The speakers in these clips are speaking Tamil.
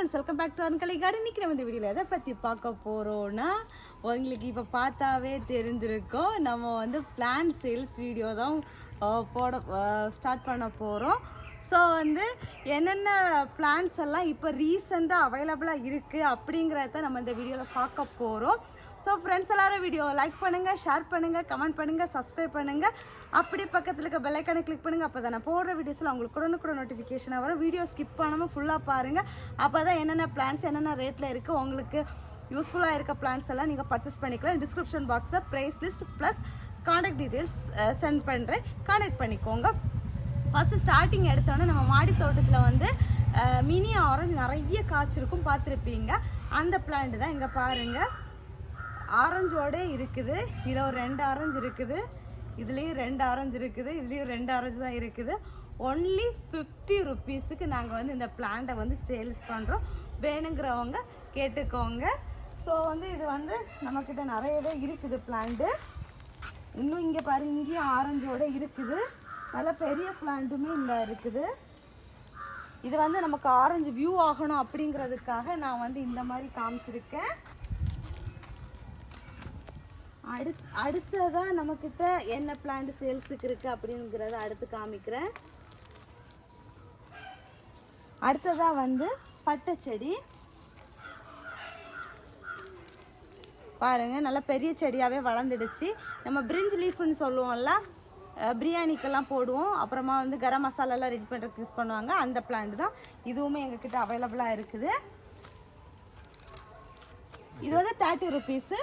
ஃப்ரெண்ட்ஸ் வெல்கம் பேக் டு அன்கலை கார்டன் இன்றைக்கி நம்ம இந்த வீடியோவில் எதை பற்றி பார்க்க போகிறோன்னா உங்களுக்கு இப்போ பார்த்தாவே தெரிஞ்சிருக்கும். நம்ம வந்து பிளான் சேல்ஸ் வீடியோ தான் போட ஸ்டார்ட் பண்ண போகிறோம் ஸோ வந்து என்னென்ன பிளான்ஸ் எல்லாம் இப்போ ரீசெண்டாக அவைலபிளாக இருக்குது அப்படிங்கிறத நம்ம இந்த வீடியோவில் பார்க்க போகிறோம் ஸோ ஃப்ரெண்ட்ஸ் எல்லாரும் வீடியோ லைக் பண்ணுங்கள் ஷேர் பண்ணுங்கள் கமெண்ட் பண்ணுங்கள் சப்ஸ்கிரைப் பண்ணுங்கள் அப்படி பக்கத்தில் இருக்க பெல்லைக்கானை கிளிக் பண்ணுங்கள் அப்போ தான் நான் போடுற வீடியோஸில் உங்களுக்கு உடனுக்குடன் நோட்டிஃபிகேஷனாக வரும். வீடியோ ஸ்கிப் பண்ணாமல் ஃபுல்லாக பாருங்கள் அப்போ தான் என்னென்ன பிளான்ஸ் என்னென்ன ரேட்டில் இருக்குது உங்களுக்கு யூஸ்ஃபுல்லாக இருக்க பிளான்ஸ் எல்லாம் நீங்கள் பர்ச்சேஸ் பண்ணிக்கலாம். டிஸ்கிரிப்ஷன் பாக்ஸில் price list plus contact details send பண்ணுறேன் காண்டாக்ட் பண்ணிக்கோங்க. ஃபஸ்ட்டு ஸ்டார்டிங் எடுத்தோன்னே நம்ம மாடி தோட்டத்தில் வந்து மினி ஆரஞ்சு நிறைய காய்ச்சிருக்கும் பார்த்துருப்பீங்க. அந்த பிளான்ட் தான் இங்கே பாருங்கள் ஆரஞ்சோட இருக்குது. இதில் ஒரு ரெண்டு ஆரஞ்சு இருக்குது. இதுலேயும் ரெண்டு ஆரஞ்சு இருக்குது. இதுலேயும் ரெண்டு ஆரஞ்சு தான் இருக்குது. ஒன்லி ஃபிஃப்டி ருப்பீஸுக்கு நாங்கள் வந்து இந்த பிளான்ட்டை வந்து சேல்ஸ் பண்ணுறோம் வேணுங்கிறவங்க கேட்டுக்கோங்க. ஸோ வந்து இது வந்து நம்மக்கிட்ட நிறையவே இருக்குது பிளான்ட்டு இன்னும் இங்கே பாருங்க இங்கேயும் ஆரஞ்சோட இருக்குது. நல்ல பெரிய பிளான்ட்டுமே இந்த இருக்குது. இது வந்து நமக்கு ஆரஞ்சு வியூ ஆகணும் அப்படிங்கிறதுக்காக நான் வந்து இந்த மாதிரி காமிச்சிருக்கேன். அடுத் அடுத்ததாக நம்மக்கிட்ட என்ன பிளான்ட் சேல்ஸுக்கு இருக்குது அப்படிங்கிறத அடுத்து காமிக்கிறேன். அடுத்ததாக வந்து பட்டை செடி பாருங்க நல்லா பெரிய செடியாகவே வளர்ந்துடுச்சு. நம்ம பிரிஞ்ச் லீஃப்னு சொல்லுவோம்ல பிரியாணிக்கெல்லாம் போடுவோம். அப்புறமா வந்து கரம் மசாலாலாம் ரெடி பண்ணுறதுக்கு யூஸ் பண்ணுவாங்க. அந்த பிளான்ட் தான் இதுவுமே எங்ககிட்ட அவைலபிளாக இருக்குது. இது வந்து தேர்ட்டி ருபீஸு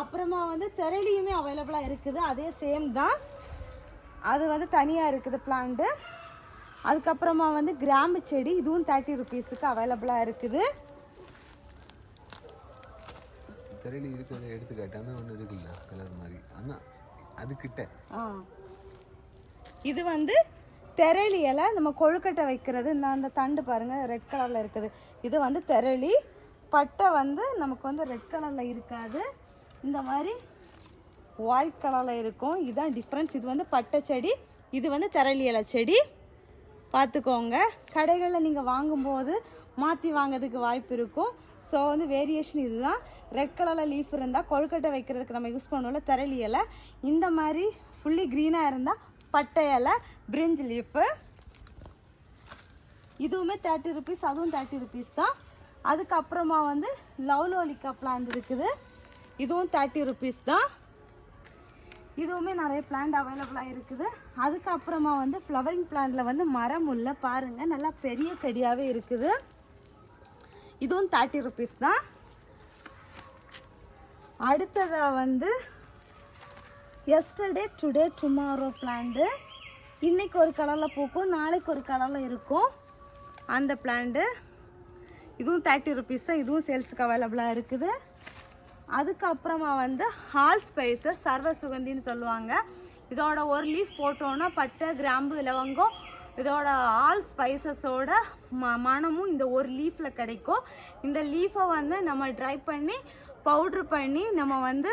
அப்புறமா வந்து தெரளியுமே அவைலபிளாக இருக்குது. அதே சேம் தான். அது வந்து தனியாக இருக்குது பிளான்ட்டு அதுக்கப்புறமா வந்து கிராம்பு செடி இதுவும் தேர்ட்டி ருபீஸுக்கு அவைலபிளாக இருக்குது. திரளி இருக்கிறத எடுத்துக்காட்டாம ஒன்று இருக்குல்ல கலர் மாதிரி. ஆனால் அதுக்கிட்ட. ஆ. இது வந்து தெரளி இலை. நம்ம கொழுக்கட்டை வைக்கிறது. இந்த அந்த தண்டு பாருங்கள் ரெட் கலரில் இருக்குது. இது வந்து தெரளி. பட்டை வந்து நமக்கு வந்து ரெட் கலரில் இருக்காது. இந்த மாதிரி ஒயிட் கலரில் இருக்கும். இதுதான் டிஃப்ரென்ஸ் இது வந்து பட்டை செடி. இது வந்து தெரளி இலை செடி. பார்த்துக்கோங்க. கடைகளில் நீங்கள் வாங்கும்போது மாற்றி வாங்கிறதுக்கு வாய்ப்பு இருக்கும். ஸோ வந்து வேரியேஷன் இதுதான். ரெட் கலரில் லீஃப் இருந்தால் கொழுக்கட்டை வைக்கிறதுக்கு நம்ம யூஸ் பண்ணுவோம்ல தெரளி இலை. இந்த மாதிரி ஃபுல்லி க்ரீனாக இருந்தால் பட்டை இலை பிரிஞ்ச் லீஃபு இதுவுமே தேர்ட்டி ருபீஸ் அதுவும் தேர்ட்டி ருபீஸ் தான். அதுக்கப்புறமா வந்து லவ்லோலிக்கா பிளான்ட் இருக்குது. இதுவும் தேர்ட்டி ருபீஸ் தான். இதுவுமே நிறைய பிளான்ட் அவைலபிளாக இருக்குது. அதுக்கப்புறமா வந்து ஃப்ளவரிங் பிளான்ட்டில் வந்து மரம் உள்ள பாருங்கள் நல்லா பெரிய செடியாகவே இருக்குது. இதுவும் தேர்ட்டி ருபீஸ் தான். அடுத்ததாக வந்து எஸ்டர்டே டுடே டுமாரோ பிளான்ட்டு இன்றைக்கி ஒரு கலரில் பூக்கும் நாளைக்கு ஒரு கலரில் இருக்கும். அந்த பிளான்ட்டு இதுவும் தேர்ட்டி ருபீஸ் தான் இதுவும் சேல்ஸுக்கு அவைலபிளாக இருக்குது. அதுக்கப்புறமா வந்து ஹால் ஸ்பைசஸ் சர்வ சுகந்தின்னு சொல்லுவாங்க. இதோட ஒரு லீஃப் போட்டோன்னா பட்டை கிராம்பு இலவங்கம் இதோட ஆல் ஸ்பைசஸோட ம மனமும் இந்த ஒரு லீஃபில் கிடைக்கும். இந்த லீஃபை வந்து நம்ம ட்ரை பண்ணி பவுட்ரு பண்ணி நம்ம வந்து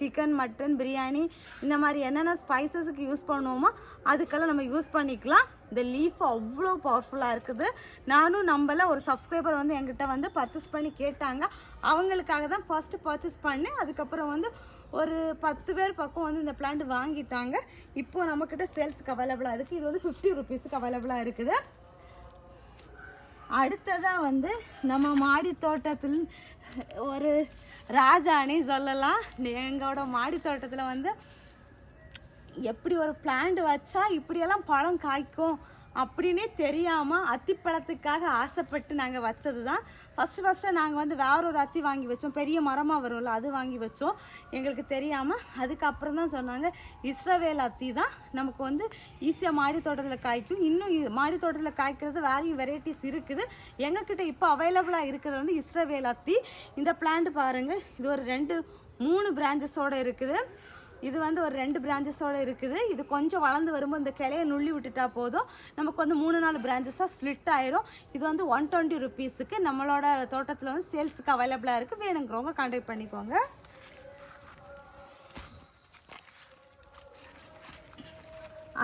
சிக்கன் மட்டன் பிரியாணி இந்த மாதிரி என்னென்ன ஸ்பைசஸுக்கு யூஸ் பண்ணுவோமோ அதுக்கெல்லாம் நம்ம யூஸ் பண்ணிக்கலாம். இந்த லீஃப் அவ்வளோ பவர்ஃபுல்லாக இருக்குது. நானும் நம்பல ஒரு சப்ஸ்கிரைபர் வந்து என்கிட்ட வந்து பர்ச்சேஸ் பண்ணி கேட்டாங்க. அவங்களுக்காக தான் ஃபர்ஸ்ட்டு பர்ச்சேஸ் பண்ணேன். அதுக்கப்புறம் வந்து ஒரு பத்து பேர் பக்கம் வந்து இந்த பிளான்ட் வாங்கிட்டாங்க. இப்போது நம்மக்கிட்ட சேல்ஸுக்கு அவைலபிளாக இருக்குது இது வந்து ஃபிஃப்டி ருபீஸுக்கு அவைலபிளாக இருக்குது. அடுத்ததாக வந்து நம்ம மாடி தோட்டத்தில் ஒரு ராஜானே சொல்லலாம். எங்களோட மாடி தோட்டத்தில் வந்து எப்படி ஒரு பிளான்ட் வச்சா இப்படியெல்லாம் பழம் காய்க்கும்? அப்படின்னே தெரியாமல் அத்திப்பழத்துக்காக ஆசைப்பட்டு நாங்கள் வச்சது தான் ஃபஸ்ட்டு ஃபஸ்ட்டு நாங்கள் வந்து வேற ஒரு அத்தி வாங்கி வச்சோம். பெரிய மரமாக வரும்ல அது வாங்கி வச்சோம். எங்களுக்கு தெரியாமல் அதுக்கப்புறம் தான் சொன்னாங்க இஸ்ரவேல் அத்தி தான் நமக்கு வந்து ஈஸியாக மாடி தோட்டத்தில் காய்க்கும். இன்னும் மாடி தோட்டத்தில் காய்க்கிறது வேறையும் வெரைட்டிஸ் இருக்குது. எங்ககிட்ட இப்போ அவைலபிளாக இருக்கிறது வந்து இஸ்ரவேல் அத்தி. இந்த பிளான்ட் பாருங்கள் இது ஒரு ரெண்டு மூணு பிரான்ச்சஸோடு இருக்குது. இது வந்து ஒரு ரெண்டு பிரான்ச்சஸோடு இருக்குது. இது கொஞ்சம் வளர்ந்து வரும்போது இந்த கிளையை நுள்ளி விட்டுட்டா போதும். நமக்கு வந்து மூணு நாலு பிரான்ச்சஸாக ஸ்ப்ளிட் ஆயிரும். இது வந்து ஒன் டுவெண்ட்டி ருபீஸுக்கு நம்மளோட தோட்டத்தில் வந்து சேல்ஸுக்கு அவைலபிளாக இருக்குது வேணுங்கிறவங்க கான்டாக்ட் பண்ணிக்கோங்க.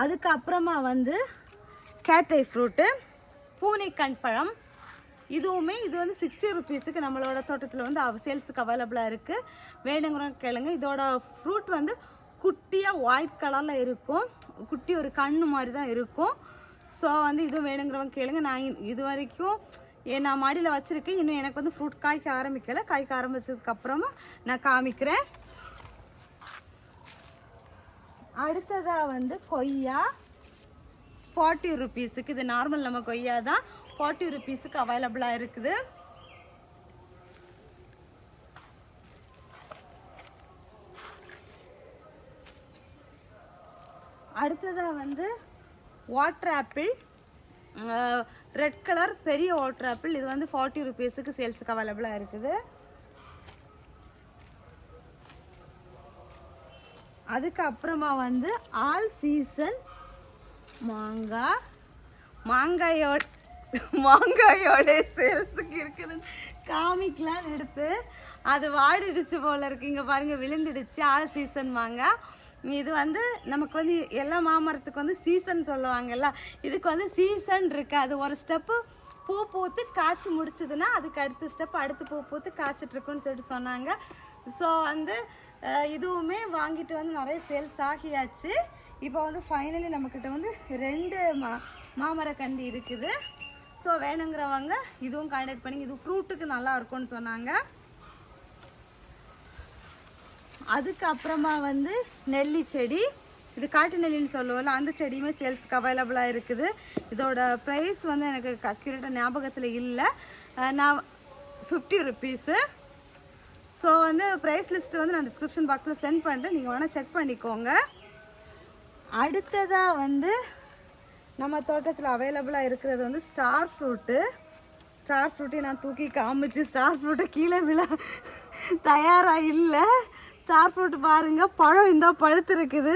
அதுக்கப்புறமா வந்து கேட்டை ஃப்ரூட்டு பூனைக்கண் பழம் இதுவுமே இது வந்து சிக்ஸ்டி ருபீஸுக்கு நம்மளோட தோட்டத்தில் வந்து சேல்ஸுக்கு அவைலபிளாக இருக்குது வேணுங்கிறவங்க கேளுங்க. இதோட ஃப்ரூட் வந்து குட்டியாக ஒயிட் கலரில் இருக்கும். குட்டி ஒரு கண்ணு மாதிரி தான் இருக்கும். ஸோ வந்து இதுவும் வேணுங்கிறவங்க கேளுங்க. நான் இது வரைக்கும் நான் மாடியில் வச்சுருக்கேன். இன்னும் எனக்கு வந்து ஃப்ரூட் காய்க்க ஆரம்பிக்கலை. காய்க்க ஆரம்பித்ததுக்கப்புறமா நான் காமிக்கிறேன். அடுத்ததாக வந்து கொய்யா. ஃபார்ட்டி ருபீஸுக்கு இது நார்மல் நம்ம கொய்யா தான். ஃபார்ட்டி ருபீஸுக்கு அவைலபிளாக இருக்குது. அடுத்ததாக வந்து வாட்டர் ஆப்பிள் ரெட் கலர் பெரிய வாட்டர் ஆப்பிள் இது வந்து ஃபார்ட்டி ருபீஸுக்கு சேல்ஸுக்கு அவைலபிளாக இருக்குது. அதுக்கப்புறமா வந்து ஆல் சீசன் மாங்காய் மாங்காயோட மாங்காயோட சேல்ஸுக்கு இருக்குதுன்னு காமிக்கலான்னு எடுத்து. அது வாடிடுச்சு போல இருக்கு. இங்கே பாருங்கள் விழுந்துடுச்சு. ஆல் சீசன் மாங்காய் இது வந்து நமக்கு வந்து எல்லா மாமரத்துக்கு வந்து சீசன் சொல்லுவாங்கல்ல இதுக்கு வந்து சீசன் இருக்குது அது ஒரு ஸ்டெப்பு பூ பூத்து காய்ச்சி முடிச்சதுன்னா அதுக்கு அடுத்த ஸ்டெப் அடுத்து பூ பூத்து காய்ச்சிட்ருக்குன்னு சொல்லிட்டு சொன்னாங்க. ஸோ வந்து இதுவுமே வாங்கிட்டு வந்து நிறைய சேல்ஸ் ஆகியாச்சு. இப்போ வந்து ஃபைனலி நம்மக்கிட்ட வந்து ரெண்டு மா மாமரக்கண்டி இருக்குது. ஸோ வேணுங்கிறவங்க இதுவும் கான்டாக்ட் பண்ணி இது ஃப்ரூட்டுக்கு நல்லா இருக்கும்னு சொன்னாங்க. அதுக்கப்புறமா வந்து நெல்லி செடி. இது காட்டு நெல்லின்னு சொல்லுவோம்ல அந்த செடியுமே சேல்ஸுக்கு அவைலபிளாக இருக்குது. இதோட ப்ரைஸ் வந்து எனக்கு அக்யூரேட்டாக ஞாபகத்தில் இல்லை. நான் ஃபிஃப்டி ருப்பீஸு ஸோ வந்து ப்ரைஸ் லிஸ்ட்டு வந்து நான் டிஸ்கிரிப்ஷன் பாக்ஸில் சென்ட் பண்ணுறேன் நீங்கள் வேணால் செக் பண்ணிக்கோங்க. அடுத்ததாக வந்து நம்ம தோட்டத்தில் அவைலபிளாக இருக்கிறது வந்து ஸ்டார் ஃப்ரூட்டு ஸ்டார் ஃப்ரூட்டை நான் தூக்கி காமிச்சு ஸ்டார் ஃப்ரூட்டை கீழே விழ தயாராக இல்லை. ஸ்டார் ஃப்ரூட் பாருங்கள் பழம் இந்த பழுத்து இருக்குது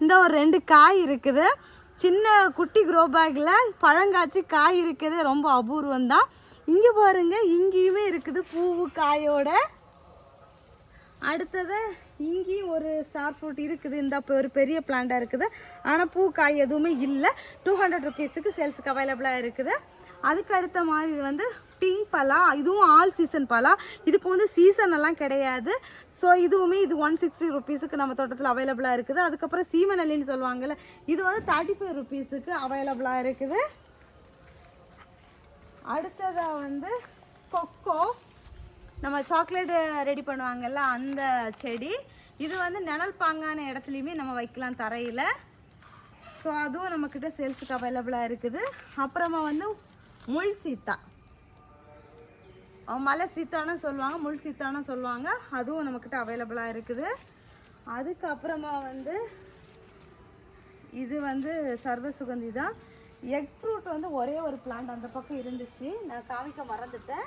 இந்த ஒரு ரெண்டு காய் இருக்குது. சின்ன குட்டி க்ரோ பேக்கில் பழங்காய்ச்சி காய் இருக்குது. ரொம்ப அபூர்வம் தான். இங்கே பாருங்கள் இங்கேயுமே இருக்குது பூவு காயோட அடுத்தது இங்கேயும் ஒரு ஸ்டார் ஃப்ரூட் இருக்குது. இந்த ஒரு பெரிய பிளான்ட்டாக இருக்குது. ஆனால் பூ காய் எதுவுமே இல்லை. டூ ஹண்ட்ரட் ருபீஸுக்கு சேல்ஸுக்கு அவைலபிளாக இருக்குது. அதுக்கு அடுத்த மாதிரி இது வந்து பிங்க் பலா இதுவும் ஆல் சீசன் பலா. இதுக்கு வந்து சீசன் எல்லாம் கிடையாது. ஸோ இதுவுமே இது ஒன் சிக்ஸ்டி ருபீஸுக்கு நம்ம தோட்டத்தில் அவைலபிளாக இருக்குது. அதுக்கப்புறம் சீமநல்லின்னு சொல்லுவாங்கல்ல இது வந்து தேர்ட்டி ஃபைவ் ருபீஸுக்கு அவைலபிளாக இருக்குது. அடுத்ததாக வந்து கொக்கோ. நம்ம சாக்லேட்டு ரெடி பண்ணுவாங்கல்ல அந்த செடி. இது வந்து நிழல் பாங்கான இடத்துலையுமே நம்ம வைக்கலாம் தரையில். ஸோ அதுவும் நம்மக்கிட்ட சேல்ஸுக்கு அவைலபிளாக இருக்குது. அப்புறமா வந்து முள் சீத்தா. மலை சீத்தான்னு சொல்லுவாங்க முள் சீத்தான்னு சொல்லுவாங்க. அதுவும் நம்மக்கிட்ட அவைலபிளாக இருக்குது. அதுக்கப்புறமா வந்து இது வந்து சர்வ சுகந்தி தான். எக் ஃப்ரூட் வந்து ஒரே ஒரு பிளான்ட் அந்த பக்கம் இருந்துச்சு. நான் காமிக்க மறந்துட்டேன்.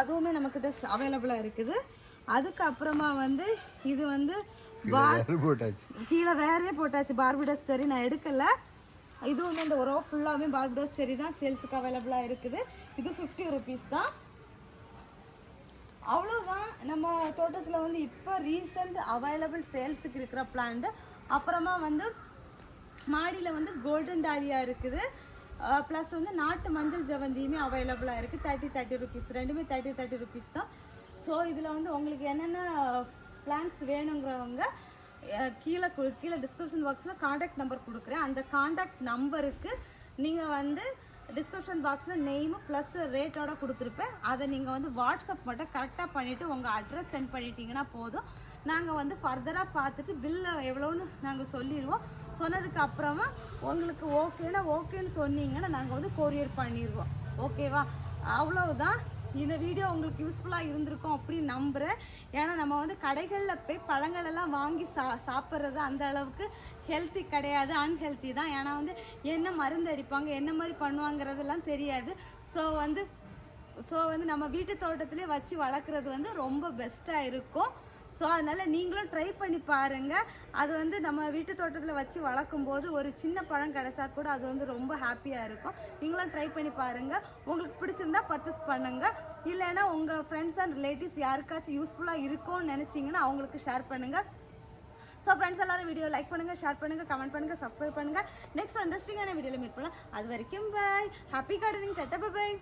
அதுவுமே நம்மக்கிட்ட அவைலபிளாக இருக்குது. அதுக்கப்புறமா வந்து இது வந்து பார் போட்டாச்சு. கீழே வேறே போட்டாச்சு. பார்பிடஸ் செரி நான் எடுக்கல. இது வந்து இந்த ரோ ஃபுல்லாகவே பார்பிடஸ் செரி தான் சேல்ஸுக்கு அவைலபிளாக இருக்குது. இது ஃபிஃப்டி ருபீஸ் தான். அவ்வளோதான் நம்ம தோட்டத்தில் வந்து இப்போ ரீசெண்ட் அவைலபிள் சேல்ஸுக்கு இருக்கிற பிளான்ட் அப்புறமா வந்து மாடியில் வந்து கோல்டன் டாலியா இருக்குது. ப்ளஸ் வந்து நாட்டு மஞ்சள் ஜவந்தியுமே அவைலபிளாக இருக்குது தேர்ட்டி தேர்ட்டி ருபீஸ் ரெண்டுமே தேர்ட்டி தேர்ட்டி ருபீஸ் தான். ஸோ இதில் வந்து உங்களுக்கு என்னென்ன பிளான்ஸ் வேணுங்கிறவங்க கீழே கீழே டிஸ்கிரிப்ஷன் பாக்ஸில் காண்டாக்ட் நம்பர் கொடுக்குறேன். அந்த காண்டாக்ட் நம்பருக்கு நீங்கள் வந்து டிஸ்கிரிப்ஷன் பாக்ஸில் நெய்மு ப்ளஸ் ரேட்டோட கொடுத்துருப்பேன். அதை நீங்கள் வந்து வாட்ஸ்அப் மட்டும் கரெக்டாக பண்ணிவிட்டு உங்கள் அட்ரஸ் சென்ட் பண்ணிட்டீங்கன்னா போதும். நாங்கள் வந்து ஃபர்தராக பார்த்துட்டு பில்லு எவ்வளோன்னு நாங்கள் சொல்லிடுவோம் சொன்னதுக்கு அப்புறமா உங்களுக்கு ஓகேன்னா ஓகேன்னு சொன்னீங்கன்னா நாங்கள் வந்து கொரியர் பண்ணிடுவோம் ஓகேவா அவ்வளவுதான். இந்த வீடியோ உங்களுக்கு யூஸ்ஃபுல்லாக இருந்திருக்கும் அப்படின்னு நம்புகிறேன் ஏன்னா நம்ம வந்து கடைகளில் போய் பழங்கள் எல்லாம் வாங்கி சா சாப்பிட்றது அந்த அளவுக்கு ஹெல்த்தி கிடையாது. அன்ஹெல்த்தி தான். ஏன்னா வந்து என்ன மருந்து அடிப்பாங்க என்ன மாதிரி பண்ணுவாங்கிறதெல்லாம் தெரியாது. ஸோ வந்து ஸோ வந்து நம்ம வீட்டு தோட்டத்திலே வச்சு வளர்க்குறது வந்து ரொம்ப பெஸ்ட்டாக இருக்கும். ஸோ அதனால் நீங்களும் ட்ரை பண்ணி பாருங்கள் அது வந்து நம்ம வீட்டு தோட்டத்தில் வச்சு வளர்க்கும் போது ஒரு சின்ன பழம் கிடைச்சா கூட அது வந்து ரொம்ப ஹாப்பியாக இருக்கும். நீங்களும் ட்ரை பண்ணி பாருங்கள் உங்களுக்கு பிடிச்சிருந்தா பர்ச்சேஸ் பண்ணுங்கள் இல்லைன்னா உங்கள் ஃப்ரெண்ட்ஸ் அண்ட் ரிலேட்டிவ்ஸ் யாருக்காச்சும் யூஸ்ஃபுல்லாக இருக்கும்னு நினச்சிங்கன்னா அவங்களுக்கு ஷேர் பண்ணுங்கள் ஸோ ஃப்ரெண்ட்ஸ் எல்லோரும் வீடியோ லைக் பண்ணுங்கள் ஷேர் பண்ணுங்கள் கமெண்ட் பண்ணுங்கள் சப்ஸ்கிரைப் பண்ணுங்கள் நெக்ஸ்ட் இன்ட்ரெஸ்டிங்கான வீடியோவில் மீட் பண்ணலாம். அது வரைக்கும் bye happy gardening tata bye